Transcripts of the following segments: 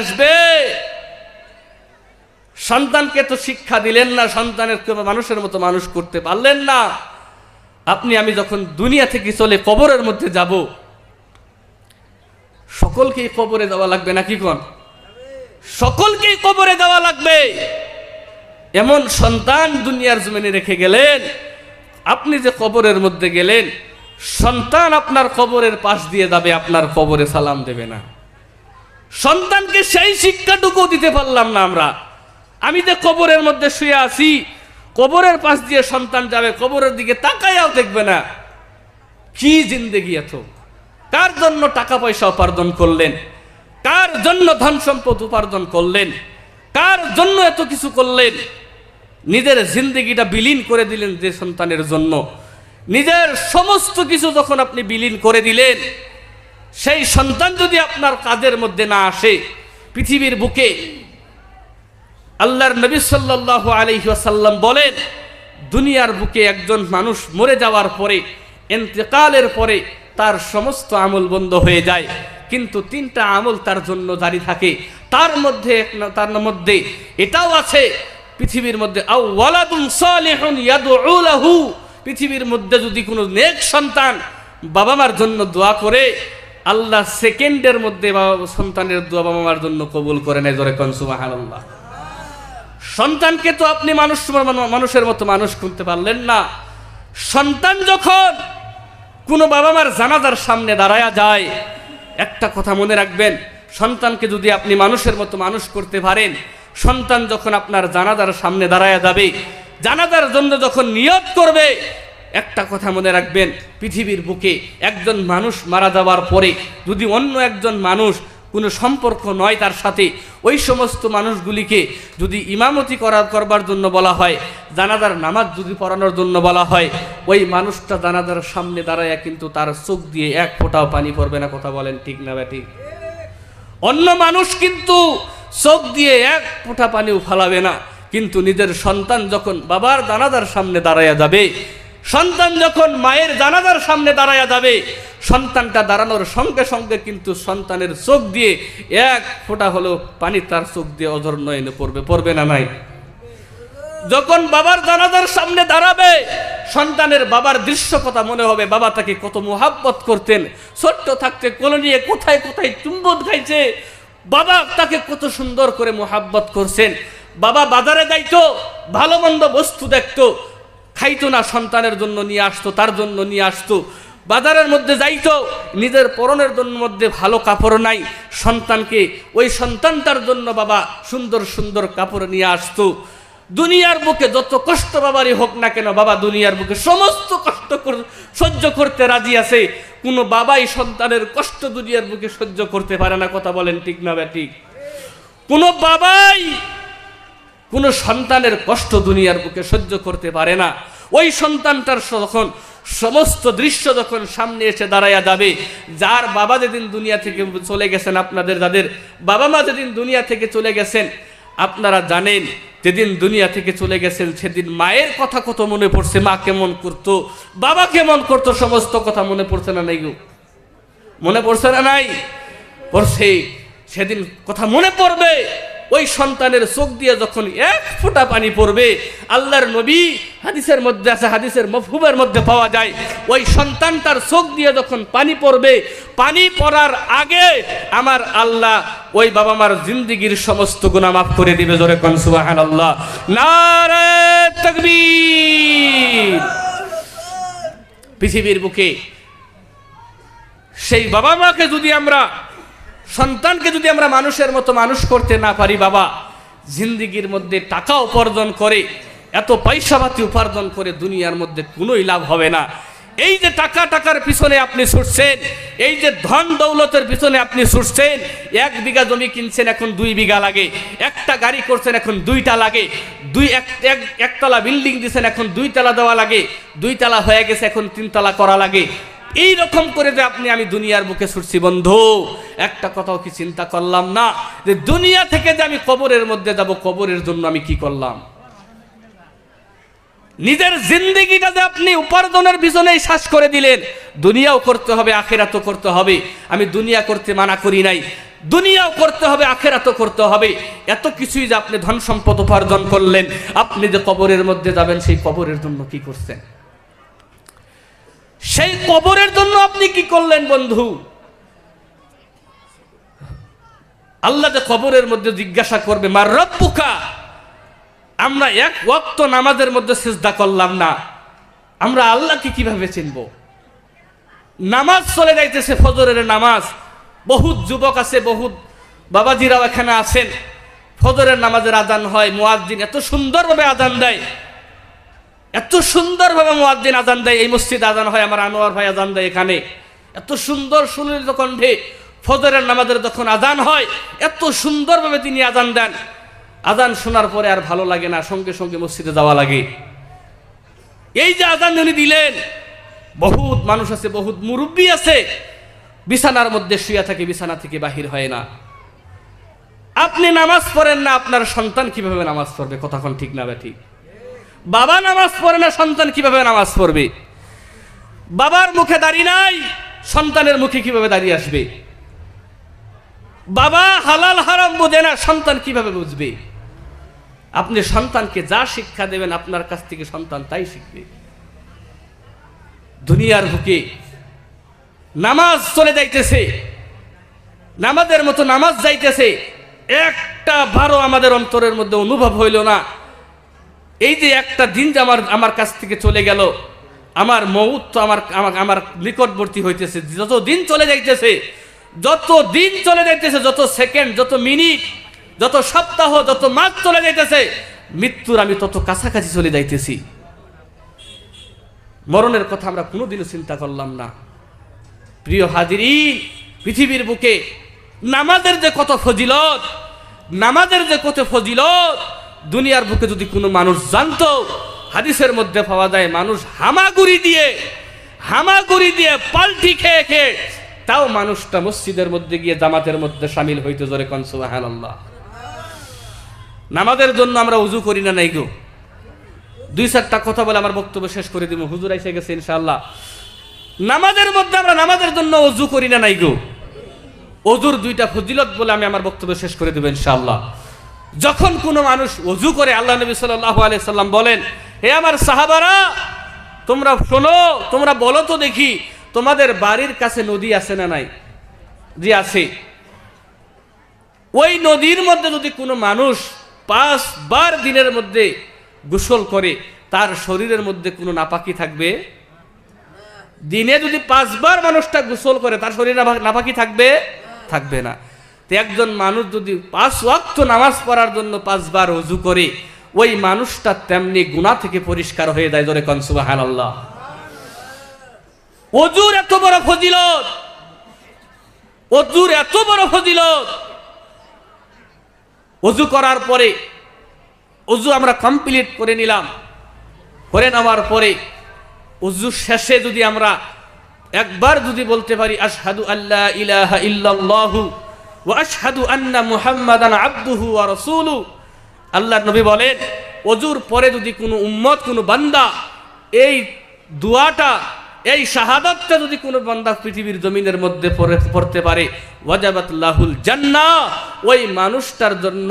আসবে। সন্তানকে তো শিক্ষা দিলেন না, সন্তানের মানুষের মতো মানুষ করতে পারলেন না। আপনি, আমি যখন দুনিয়া থেকে চলে কবরের মধ্যে যাব, সকলকেই কবরে দেওয়া লাগবে নাকি কোন? সকলকেই কবরে দেওয়া লাগবে। এমন সন্তান দুনিয়ার জমিনে রেখে গেলেন, আপনি যে কবরের মধ্যে গেলেন, সন্তান আপনার কবরের পাশ দিয়ে যাবে, আপনার কবরে সালাম দেবে না। সন্তানকে সেই শিক্ষাটুকু দিতে পারলাম না আমরা। আমি যে কবরের মধ্যে শুয়ে আছি, কবরের পাশ দিয়ে সন্তান যাবে, কবরের দিকে তাকায়াও দেখবে না। কি জিন্দেগি এত? কার জন্য টাকা পয়সা উপার্জন করলেন? কার জন্য ধন সম্পদ উপার্জন করলেন? কার জন্য এত কিছু করলেন? নিজের জিন্দগিটা বিলীন করে দিলেন যে সন্তানের জন্য। নিজের সমস্ত কিছু যখন আপনি বিলীন করে দিলেন সেই সন্তান যদি আপনার কাজের মধ্যে না আসে, পৃথিবীর বুকে, আল্লাহর নবী সাল্লাল্লাহু আলাইহি ওয়াসাল্লাম বলেন, দুনিয়ার বুকে একজন মানুষ মরে যাওয়ার পরে, এন্তেকালের পরে তার সমস্ত আমল বন্ধ হয়ে যায়। কিন্তু তিনটা আমল তার জন্য জারি থাকে। তার মধ্যে তার মধ্যে এটাও আছে, পৃথিবীর মধ্যে পৃথিবীর মধ্যে যদি কোনো নেক সন্তান বাবা মার জন্য দোয়া করে আল্লাহ সেকেন্ডের মধ্যে বাবা সন্তানের দোয়া বাবা মার জন্য কবুল করে নেয় জোরে কন, সুবহানাল্লাহ। সন্তানকে তো আপনি মানুষ মানুষের মতো মানুষ করতে পারলেন না। সন্তান যখন কোনো বাবা মার জানাজার সামনে দাঁড়ায়া যায়, একটা কথা মনে রাখবেন, সন্তানকে যদি আপনি মানুষের মতো মানুষ করতে পারেন, সন্তান যখন আপনার জানাজার সামনে দাঁড়ায়া যাবে, জানাজার জন্য যখন নিয়ত করবে একটা কথা মনে রাখবেন, পৃথিবীর বুকে একজন মানুষ মারা যাওয়ার পরে যদি অন্য একজন মানুষ কোনো সম্পর্ক নয় তার সাথে, ওই সমস্ত মানুষগুলিকে যদি ইমামতি করা করবার জন্য বলা হয়, জানাজার নামাজ যদি পড়ানোর জন্য বলা হয়, ওই মানুষটা জানাজার সামনে দাঁড়ায় কিন্তু তার চোখ দিয়ে এক ফোঁটাও পানি পড়বে না, কথা বলেন ঠিক না ব্যাটি? অন্য মানুষ কিন্তু চোখ দিয়ে এক ফোঁটা পানিও ফালাবে না, কিন্তু নিজের সন্তান যখন বাবার দানাদার সামনে দাঁড়ায়া যাবে সন্তান যখন মায়ের জানাজার সামনে দাঁড়ায়া যাবে, সন্তানটা দাঁড়ানোর সঙ্গে সঙ্গে কিন্তু সন্তানের চোখ দিয়ে এক ফোঁটা হলো পানি তার চোখ দিয়ে অজর নয়নে পড়বে পড়বে না নাই? যখন বাবার জানাজার সামনে দাঁড়াবে, সন্তানের বাবার দৃশ্য কথা মনে হবে, বাবা তাকে কত মোহাব্বত করতেন, ছোট্ট থাকতে কোলে নিয়ে কোথায় কোথায় চুম্বন খাইছে, বাবা তাকে কত সুন্দর করে মোহাব্বত করছেন, বাবা বাজারে যাইতো, ভালো মন্দ বস্তু দেখতো খাইতো না সন্তানের জন্য নিয়ে আসতো, তার জন্য নিয়ে আসতো। বাজারের মধ্যে যাইতো, নিজের পরনের জন্য মধ্যে ভালো কাপড় নাই, সন্তানকে ওই সন্তানটার জন্য বাবা সুন্দর সুন্দর কাপড় নিয়ে আসতো। দুনিয়ার বুকে যত কষ্ট বাবারই হোক না কেন, বাবা দুনিয়ার বুকে সমস্ত কষ্ট সহ্য করতে রাজি আছে। কোনো বাবাই সন্তানের কষ্ট দুনিয়ার বুকে সহ্য করতে পারে না, কথা বলেন ঠিক না ব্যাটিক কোনো বাবাই কোনো সন্তানের কষ্ট দুনিয়ার বুকে সহ্য করতে পারে না। ওই সন্তানটার যখন সমস্ত দৃশ্য যখন সামনে এসে দাঁড়াইয়া যাবে, যার বাবা যেদিন দুনিয়া থেকে চলে গেছেন আপনাদের যাদের বাবা মা যেদিন দুনিয়া থেকে চলে গেছেন, আপনারা জানেন যেদিন দুনিয়া থেকে চলে গেছেন সেদিন মায়ের কথা কত মনে পড়ছে, মা কেমন করতো, বাবা কেমন করতো, সমস্ত কথা মনে পড়ছে না নাই গো? মনে পড়ছে না নাই? পড়ছে, সেদিন কথা মনে পড়বে। ওই সন্তানের চোখ দিয়ে যখন এক ফোঁটা পানি পড়বে, আল্লাহর নবী হাদিসের মধ্যে আছে, হাদিসের মফহুমের মধ্যে পাওয়া যায়, ওই সন্তানটার চোখ দিয়ে যখন পানি পড়বে, পানি পড়ার আগে আমার আল্লাহ ওই বাবা মার জিন্দিগির সমস্ত গুণা মাফ করে দিবে, জোরে কন সুবাহান আল্লাহ পৃথিবীর বুকে সেই বাবা মাকে যদি আমরা সন্তানকে যদি আমরা মানুষের মতো মানুষ করতে না পারি, বাবা, জিন্দিগির মধ্যে টাকা উপার্জন করে, এত পয়সাপাতি উপার্জন করে দুনিয়ার মধ্যে কোনোই লাভ হবে না। এই যে টাকা টাকার পিছনে আপনি ছুটছেন, এই যে ধন দৌলতের পিছনে আপনি ছুটছেন, এক বিঘা জমি কিনছেন, এখন দুই বিঘা লাগে, একটা গাড়ি করছেন, এখন দুইটা লাগে, দুই এক, এক- একতলা বিল্ডিং দিছেন, এখন দুইতলা দেওয়া লাগে, দুইতলা হয়ে গেছে, এখন তিনতলা করা লাগে। এই রকম করে যে আপনি, আমি দুনিয়ার বুকে ছুটছি, বন্ধু, একটা কথাও কি চিন্তা করলাম না? যে দুনিয়া থেকে যে আমি কবরের মধ্যে যাব, কবরের জন্য আমি কি করলাম? নিজের জিন্দিগিটা যে আপনি উপার্জনের পিছনেই শ্বাস করে দিলেন, দুনিয়াও করতে হবে, আখেরাতও করতে হবে। আমি দুনিয়া করতে মানা করি নাই, দুনিয়াও করতে হবে, আখেরাতও করতে হবে। এত কিছুই যে আপনি ধন সম্পদ উপার্জন করলেন, আপনি যে কবরের মধ্যে যাবেন, সেই কবরের জন্য কি করছেন? সেই কবরের জন্য আপনি কি করলেন বন্ধু? আল্লাহ যে কবরের মধ্যে জিজ্ঞাসা করবে, মার রব্বুকা, আমরা এক ওয়াক্ত নামাজের মধ্যে সিজদা করলাম না। আমরা আল্লাহকে কীভাবে চিনব? নামাজ চলে যাইতেছে, ফজরের নামাজ। বহুত যুবক আছে, বহুত বাবাজিরাও এখানে আছেন। ফজরের নামাজের আদান হয়, মুয়াজ্জিন এত সুন্দরভাবে আদান দেয়। এত সুন্দরভাবে মুয়াজ্জিন আজান দেয়, এই মসজিদ আজান হয়, আমার আনোয়ার ভাই আজান দেয় এখানে। এত সুন্দর সুনীল কণ্ঠে ফজরের নামাজের যখন আজান হয়, এত সুন্দরভাবে তিনি আজান দেন। আজান শোনার পরে আর ভালো লাগে না, সঙ্গে সঙ্গে মসজিদে যাওয়া লাগে। এই যে আজান উনি দিলেন, বহুত মানুষ আছে, বহুত মুরব্বী আছে। বিছানার মধ্যে শুয়ে থাকে, বিছানা থেকে বাহির হয় না। আপনি নামাজ পড়েন না, আপনার সন্তান কীভাবে নামাজ পড়বে কতক্ষণ ঠিক না ঠিক? বাবা নামাজ পড়ে না, সন্তান কীভাবে নামাজ পড়বে? বাবার মুখে দাঁড়িয়ে নাই, সন্তানের মুখে কীভাবে দাঁড়িয়ে আসবে? বাবা হালাল হারাম বোঝে না, সন্তান কীভাবে বুঝবে? আপনি সন্তানকে যা শিক্ষা দেবেন, আপনার কাছ থেকে সন্তান তাই শিখবে। দুনিয়ার বুকে নামাজ চলে যাইতেছে, নামাজের মতো নামাজ যাইতেছে, একটা বারো আমাদের অন্তরের মধ্যে অনুভব হইল না। এই যে একটা দিন যে আমার আমার কাছ থেকে চলে গেল, আমার মৌত তো আমার, আমার- নিকটবর্তী হইতেছে। যত দিন চলে যাইতেছে, যত দিন চলে যাইতেছে, যত সেকেন্ড, যত মিনিট, যত সপ্তাহ, যত মাস চলে যাইতেছে, মৃত্যুর আমি তত কাছাকাছি চলে যাইতেছি। মরণের কথা আমরা কোনোদিনও চিন্তা করলাম না। প্রিয় হাজিরিন, পৃথিবীর বুকে নামাজের যে কত ফজিলত, নামাজের যে কত ফজিলত দুনিয়ার বুকে যদি কোনো মানুষ জানতো, হাদিসের মধ্যে পাওয়া যায়, মানুষ হামাগুড়ি দিয়ে হামাগুড়ি দিয়ে পাল্টি খেয়ে খেয়ে, তাও মানুষটা মসজিদের মধ্যে গিয়ে জামাতের মধ্যে সামিল হইতে জোরে কনসুবাহান আল্লাহ নামাজের জন্য আমরা উজু করি না নাই গো। দুই চারটা কথা বলে আমার বক্তব্য শেষ করে দিব। হুজুর এসে গেছে ইনশাআল্লাহ। নামাজের মধ্যে আমরা নামাজের জন্য অজু করি না নাই গো। অজুর দুইটা ফজিলত বলে আমি আমার বক্তব্য শেষ করে দেবো ইনশাআল্লাহ। যখন কোনো মানুষ অজু করে, আল্লাহ নবী সাল্লাহ আলি সাল্লাম বলেন, হে আমার সাহাবারা, তোমরা শোনো, তোমরা বলো তো দেখি, তোমাদের বাড়ির কাছে নদী আছে না নাই? জি, আছে। ওই নদীর মধ্যে যদি কোনো মানুষ পাঁচবার দিনের মধ্যে গোসল করে, তার শরীরের মধ্যে কোনো নাপাকি থাকবে? দিনে যদি পাঁচবার মানুষটা গোসল করে, তার শরীরে নাপা- নাপাকি থাকবে? থাকবে না। তো একজন মানুষ যদি পাঁচ ওয়াক্ত নামাজ পড়ার জন্য পাঁচবার অজু করে, ওই মানুষটা তেমনি গুণা থেকে পরিষ্কার হয়ে যায় ধরে কনসুবাহান আল্লাহ অজুর এত বড় ফজিলত অজুর এত বড় ফজিলত। অজু করার পরে অজু আমরা কমপ্লিট করে নিলাম। করে নেওয়ার পরে অজু শেষে যদি আমরা একবার যদি বলতে পারি, আশহাদু আল্লাহ ইলাহা ইল্লাল্লাহু ওয়া আশহাদু আন্না মুহাম্মাদান আবদুহু ওয়া রাসূলু। আল্লাহর নবী বলেন অজুর পরে যদি কোনো উম্মত, কোনো বান্দা এই দুয়াটা এই শাহাদাতটা যদি কোনো বান্দা পৃথিবীর জমিনের মধ্যে পড়ে পড়তে পারে, ওয়াজাবাত লাহুল জান্নাহ ওই মানুষটার জন্য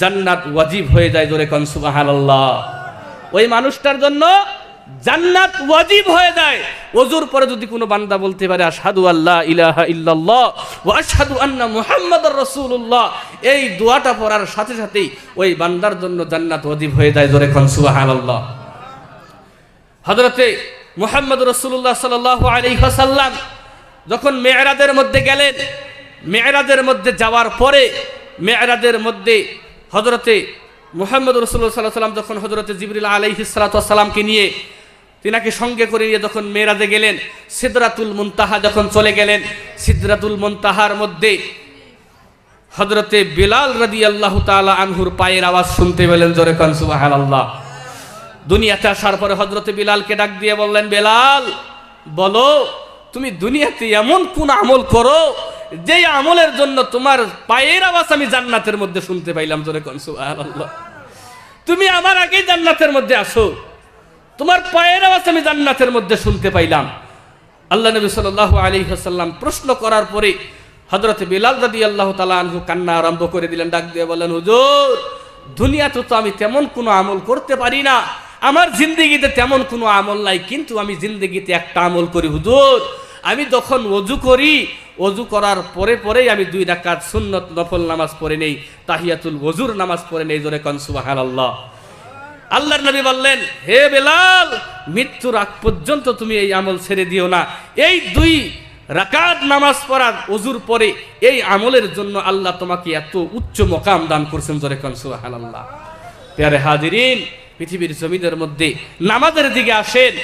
জান্নাত ওয়াজিব হয়ে যায় জোরে কন সুবহানাল্লাহ। ওই মানুষটার জন্য জান্নাত ওয়াজিব হয়ে যায়। ওজুর পরে যদি কোনো বান্দা বলতে পারে, আশহাদু আল্লাহ ইলাহা ইল্লাল্লাহ ওয়া আশহাদু আন্না মুহাম্মাদার রাসূলুল্লাহ, এই দোয়াটা পড়ার সাথে সাথেই ওই বান্দার জন্য জান্নাত ওয়াজিব হয়ে যায় জোরে কোন সুবহানাল্লাহ। হযরতে মুহাম্মদ রাসূলুল্লাহ সাল্লাল্লাহু আলাইহি ওয়াসাল্লাম যখন মেয়রাজের মধ্যে গেলেন মেয়রাজের মধ্যে যাওয়ার পরে মেয়রাজের মধ্যে হজরতে মুহাম্মদ রসুল্লাহ সাল্লাহ সাল্লাম যখন হজরতে জিবরিল আলাইহি সালাতামকে নিয়ে তিনাকে সঙ্গে করে নিয়ে যখন মেয়েরাজে গেলেন, সিদরাতুল মুনতাহা যখন চলে গেলেন, সিদরাতুল মুনতাহার মধ্যে হজরতে বিলাল রাদি আল্লাহ তালা আনহুর পায়ের আওয়াজ শুনতে পেলেন জোরে খান সুবাহান আল্লাহ দুনিয়াতে আসার পরে হজরতে বিলালকে ডাক দিয়ে বললেন, বেলাল, বলো, তুমি দুনিয়াতে এমন কোন আমল করো যে আমলের জন্য তোমার পায়ের আওয়াজ আমি জান্নাতের মধ্যে শুনতে পাইলাম জোরে খান সুবাহান আল্লাহ তুমি আমার আগেই জান্নাতের মধ্যে আসো। তোমার পায়ের আওয়াজ আমি জান্নাতের মধ্যে শুনতে পাইলাম। আল্লাহ নবী সাল্লাল্লাহু আলাইহি ওয়াসাল্লাম প্রশ্ন করার পরে হজরত বিলাল রাদি আল্লাহ তালা কান্না আরম্ভ করে দিলেন, ডাক দিয়ে বলেন হুজুর, দুনিয়াতে তো আমি তেমন কোনো আমল করতে পারি না। আমার জিন্দগিতে তেমন কোনো আমল নাই, কিন্তু আমি জিন্দগিতে একটা আমল করি, হুজুর। আমি যখন অজু করি অজু করার পরে পরেই আমি দুই রাকাত সুন্নত নফল নামাজ পড়ে নেই, তাহিয়াতুল ওজুর নামাজ পড়ে নেই, জোরে কনসুবাহান আল্লাহ আল্লাহর নবী বললেন, হে বেলাল, মৃত্যুর আগ পর্যন্ত তুমি এই আমল ছেড়ে দিও না। এই দুই রাকাত নামাজ পড়ার অজুর পরে এই আমলের জন্য আল্লাহ তোমাকে এত উচ্চ মকাম দান করছেন জোরে কনসুবাহান আল্লাহ পেয়ারে হাজিরিন, পৃথিবীর জমিদের মধ্যে নামাজের দিকে আসেন,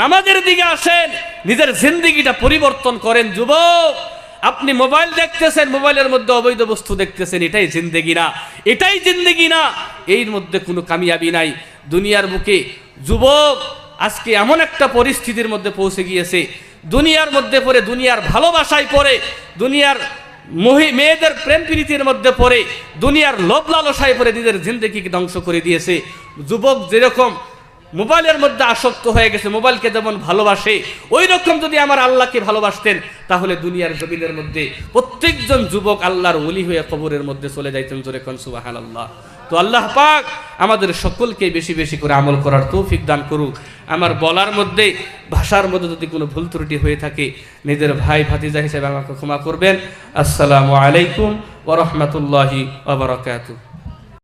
নামাজের দিকে আসেন, নিজের জিন্দিগিটা পরিবর্তন করেন, যুবক। আপনি মোবাইল দেখতেছেন, মোবাইলের মধ্যে অবৈধ বস্তু দেখতেছেন, এটাই জিন্দেগি না। এটাই জিন্দেগি না। এর মধ্যে কোনো কামিয়াবি নাই। দুনিয়ার বুকে যুবক আজকে এমন একটা পরিস্থিতির মধ্যে পৌঁছে গিয়েছে। দুনিয়ার মধ্যে পড়ে, দুনিয়ার ভালোবাসায় পড়ে, দুনিয়ার মহি, মেয়েদের প্রেম প্রীতির মধ্যে পড়ে, দুনিয়ার লোভ লালসায় পড়ে নিজের জিন্দগিকে ধ্বংস করে দিয়েছে। যুবক যেরকম মোবাইলের মধ্যে আসক্ত হয়ে গেছে, মোবাইলকে যেমন ভালোবাসে ওই রকম যদি আমার আল্লাহকে ভালোবাসতেন, তাহলে দুনিয়ার জমিনের মধ্যে প্রত্যেকজন যুবক আল্লাহর ওলি হয়ে কবরের মধ্যে চলে যাইতেন জোরে কনসুবাহান আল্লাহ তো আল্লাহ পাক আমাদের সকলকে বেশি বেশি করে আমল করার তৌফিক দান করুক। আমার বলার মধ্যে, ভাষার মধ্যে যদি কোনো ভুল ত্রুটি হয়ে থাকে, নিজের ভাই ভাতিজা হিসেবে আমাকে ক্ষমা করবেন। আসসালামু আলাইকুম ওরহমতুল্লাহি ওবরাকাতুহ